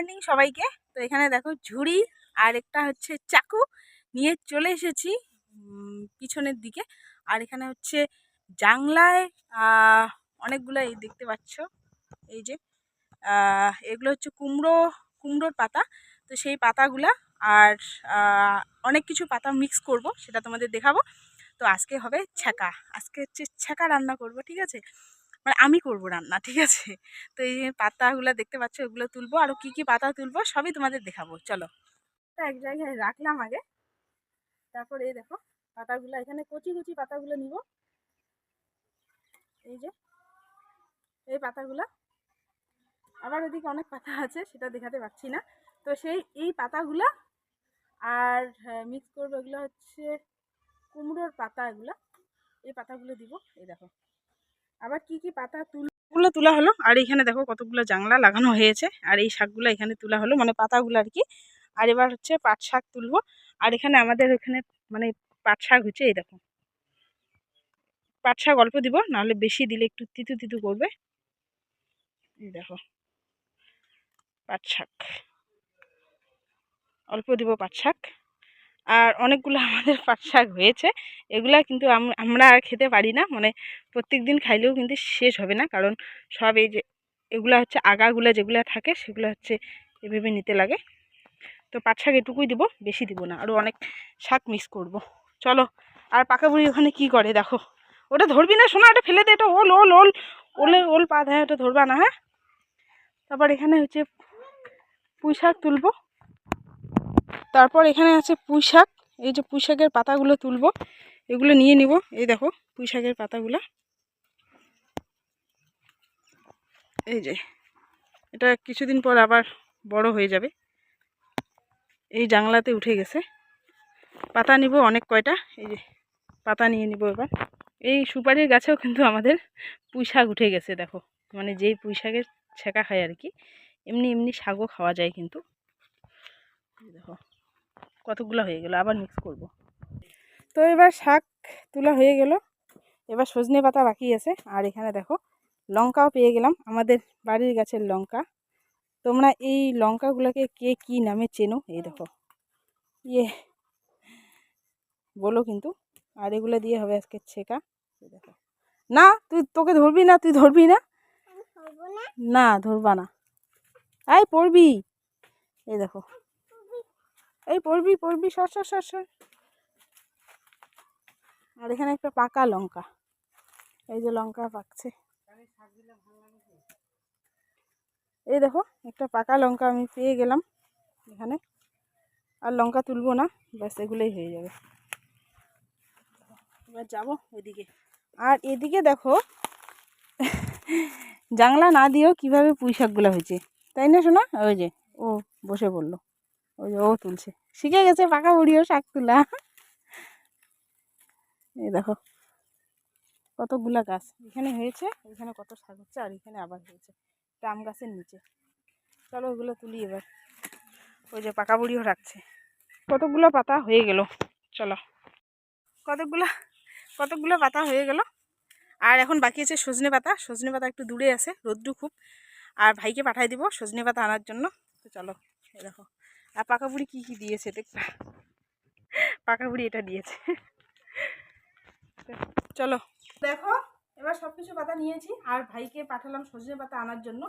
Morning সবাইকে। তো এখানে দেখো ঝুড়ি আর একটা হচ্ছে চাকু। নিয়ে চলে এসেছি পিছনের দিকে। আর এখানে হচ্ছে জাংলায় অনেকগুলো এই দেখতে পাচ্ছ। এই যে এগুলো হচ্ছে কুমড়ো, কুমড়োর পাতা। তো সেই পাতাগুলা আর অনেক কিছু পাতা মিক্স করব, সেটা তোমাদের দেখাবো। তো আজকে হবে ছ্যাঁকা। আজকে হচ্ছে ছ্যাঁকা রান্না করব, ঠিক আছে? মানে আমি করব রান্না, ঠিক আছে? তো এই পাতাগুলো দেখতে পাচ্ছ, ওগুলো তুলবো। আর কী কী পাতা তুলবো, সবই তোমাদের দেখাবো। চলো। এটা এক জায়গায় রাখলাম আগে। তারপর এই দেখো, পাতাগুলো এখানে কচি কচি পাতাগুলো নিব। এই যে, এই পাতাগুলো। আবার ওদিকে অনেক পাতা আছে, সেটা দেখাতে পারছি না। তো সেই, এই পাতাগুলো আর মিক্স করব এগুলো হচ্ছে কুমড়োর পাতা এগুলো। এই পাতাগুলো দিব, এই দেখো। আবার কি কি পাতা তুলগুলো তোলা হলো। আর এখানে দেখো কতগুলো জাংলা লাগানো হয়েছে। আর এই শাকগুলো এখানে তোলা হলো মানে পাতাগুলো আর কি। আর এবার হচ্ছে পাট শাক তুলবো। আর এখানে আমাদের এখানে মানে পাট শাক হচ্ছে এই দেখো। পাট শাক অল্প দিব, নাহলে বেশি দিলে একটু তিতু তিতু করবে। এই দেখো। পাট শাক। অল্প দিব পাট শাক। আর অনেকগুলো আমাদের পাট শাক হয়েছে। এগুলা কিন্তু আম- আমরা আর খেতে পারি না। মানে প্রত্যেক দিন খাইলেও কিন্তু শেষ হবে না। কারণ সব এই যে, এগুলা হচ্ছে আগাগুলো যেগুলো থাকে, সেগুলো হচ্ছে এভাবে নিতে লাগে। তো পাট শাক এটুকুই দিব, বেশি দিব না। আরও অনেক শাক মিক্স করব। চলো, আর পাকা বুড়ি ওখানে কি করে? দেখো। ওটা ধরবি না শোনা ওটা ফেলে দে, এটা ওল ওল ওল। ওলে, ওল পা দেয় ওটা ধরবা না হ্যাঁ? তারপর এখানে হচ্ছে পুঁই শাক তুলবো। তারপর এখানে আছে পুঁই শাক। এই যে পুঁই শাকের পাতাগুলো তুলবো, এগুলো নিয়ে নিব। এই দেখো, পুঁই শাকের পাতাগুলো। এই যে, এটা কিছুদিন পর আবার বড় হয়ে যাবে। এই জাংলাতে উঠে গেছে। পাতা নিব অনেক কয়টা? এই যে, পাতা নিয়ে নিব এবার। এই সুপারির গাছেও কিন্তু আমাদের পুঁই শাক উঠে গেছে, দেখো। মানে যেই পুঁই শাকের ছেঁকা খায় আর কি, এমনি এমনি শাকও খাওয়া যায় কিন্তু। দেখো। কতগুলো হয়ে গেল আবার মিক্স করব। তো এবার শাক তোলা হয়ে গেল। এবার সজনে পাতা বাকি আছে। আর এখানে দেখো লঙ্কাও পেয়ে গেলাম। আমাদের বাড়ির গাছের লঙ্কা। তোমরা এই লঙ্কাগুলোকে কে কি নামে চেনো? এই দেখো। ইয়ে বলো কিন্তু। আর এগুলো দিয়ে হবে আজকে ছেঁকা। এই দেখো। না তুই তোকে ধরবি না তুই ধরবি না। না ধরবা না। এই পড়বি। এই দেখো। এই পড়বি পড়বি, সর সর সর সর। আর এখানে একটা পাকা লঙ্কা। এই যে লঙ্কা পাকছে। এই দেখো, একটা পাকা লঙ্কা আমি পেয়ে গেলাম এখানে। আর লঙ্কা তুলবো না, ব্যাস এগুলোই হয়ে যাবে। এবার যাব ওইদিকে আর এদিকে দেখো জাংলা না দিয়েও কীভাবে পুঁই শাকগুলো হয়েছে। তাই না শোনা ওই যে, ও বসে পড়ল। ওই ও তুলছে। শিখে গেছে, পাকা বুড়িও শাক তোলা। এই দেখো, কতগুলা গাছ। এখানে হয়েছে, এখানে কত শাক হচ্ছে, আর এখানে আবার হয়েছে। আম গাছের নিচে। চলো ওগুলো তুলি এবার। ওই যে পাকা বুড়িও রাখছে। কতগুলো পাতা হয়ে গেল? চলো। কতগুলা, কতগুলো পাতা হয়ে গেল? আর এখন বাকি আছে সজনে পাতা। সজনে পাতা একটু দূরে আছে রোদ্রু খুব। আর ভাইকে পাঠাই দিব সজনে পাতা আনার জন্য। তো চলো। দেখো। আর পাকা বুড়ি কী কী দিয়েছে দেখবা পাকা বুড়ি এটা দিয়েছে। তো চলো। দেখো এবার সব কিছু পাতা নিয়েছি। আর ভাইকে পাঠালাম সজনে পাতা আনার জন্য।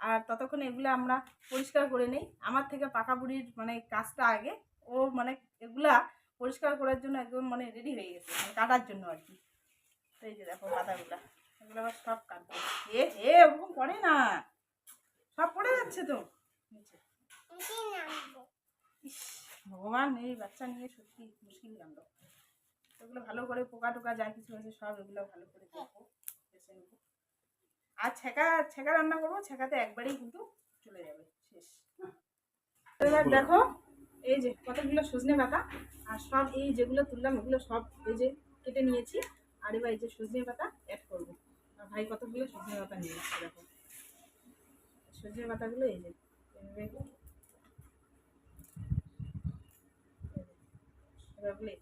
আর ততক্ষণে এগুলো আমরা পরিষ্কার করে নেই। আমার থেকে পাকা বুড়ির মানে কাজটা আগে। ও মানে এগুলা পরিষ্কার করার জন্য একদম মানে রেডি হয়ে গেছে। মানে কাটার জন্য আর কি। তো এই যে দেখো পাতাগুলা। এগুলো আবার সব কাটবো। এ হে ওরকম করে না। সব পড়ে যাচ্ছে তো। নিচে। ভগবান, এই বাচ্চা নিয়ে সত্যি মুশকিল কাণ্ড। এগুলো ভালো করে পোকা টোকা যা কিছু আছে সব এগুলো ভালো করে দেখব আর ছেঁকা ছেঁকা রান্না করব ছেঁকাতে একবারেই কিন্তু চলে যাবে, শেষ। এবার দেখো, এই যে কতগুলো সজনে পাতা, আর সব এই যেগুলো তুললাম, এগুলো সব এই যে কেটে নিয়েছি, আর এবার এই যে সজনে পাতা অ্যাড করব। আর ভাই কতগুলো সজনে পাতা নিয়ে এসছে দেখো। সজনে পাতাগুলো এই যে Lovely.